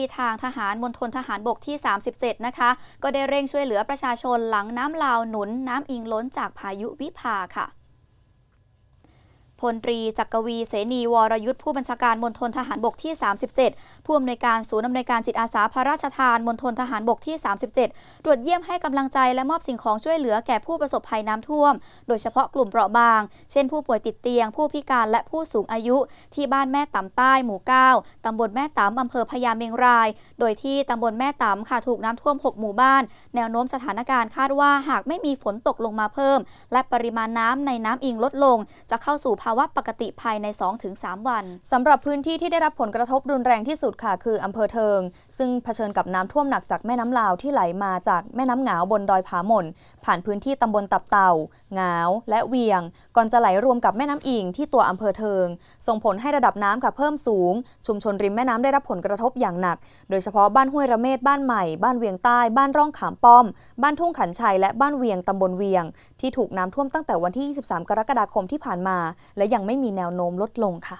ที่ทางทหารมณฑลทหารบกที่ 37 นะคะ ก็ได้เร่งช่วยเหลือประชาชนหลังน้ำลาวหนุนน้ำอิงล้นจากพายุวิภาค่ะ พลตรีจักรวีเสนีวรยุทธผู้บัญชาการมณฑลทหารบกที่ 37 ผู้อำนวยการศูนย์อำนวยการจิตอาสาพระราชทานมณฑลทหารบกที่ 37 ตรวจเยี่ยมให้กำลังใจและมอบสิ่งของช่วยเหลือแก่ผู้ประสบภัยน้ำท่วม โดยเฉพาะกลุ่มเปราะบาง เช่นผู้ป่วยติดเตียง ผู้พิการและผู้สูงอายุที่บ้านแม่ตำใต้หมู่ 9ตำบลแม่ตำอำเภอพญาเมงราย โดยที่ตำบลแม่ตำค่ะถูกน้ำท่วม 6 หมู่บ้าน แนวโน้มสถานการณ์คาดว่าหากไม่มีฝนตกลงมาเพิ่ม และปริมาณน้ำในน้ำอิงลดลง จะเข้าสู่ภาวะปกติภายใน 2-3 วันสำหรับพื้นที่ที่ได้รับผลกระทบรุนแรงที่สุดค่ะ คืออำเภอเทิง ซึ่งเผชิญกับน้ำท่วมหนักจากแม่น้ำลาวที่ไหลมาจากแม่น้ำหงาวบนดอยผาหม่นผ่านพื้นที่ตำบลตับเต่าหงาวและเวียง ก่อนจะไหลรวมกับแม่น้ำอิงที่ตัวอำเภอเทิง ส่งผลให้ระดับน้ำค่ะเพิ่มสูง ชุมชนริมแม่น้ำได้รับผลกระทบอย่างหนัก โดยเฉพาะบ้านห้วยระเมศบ้านใหม่ บ้านเวียงใต้ บ้านร่องขามป้อม บ้านทุ่งขันชัยและบ้านเวียงตำบลเวียง ที่ถูกน้ำท่วมตั้งแต่วันที่ 23 กรกฎาคมที่ผ่านมาและยังไม่มีแนวโน้มลดลงค่ะ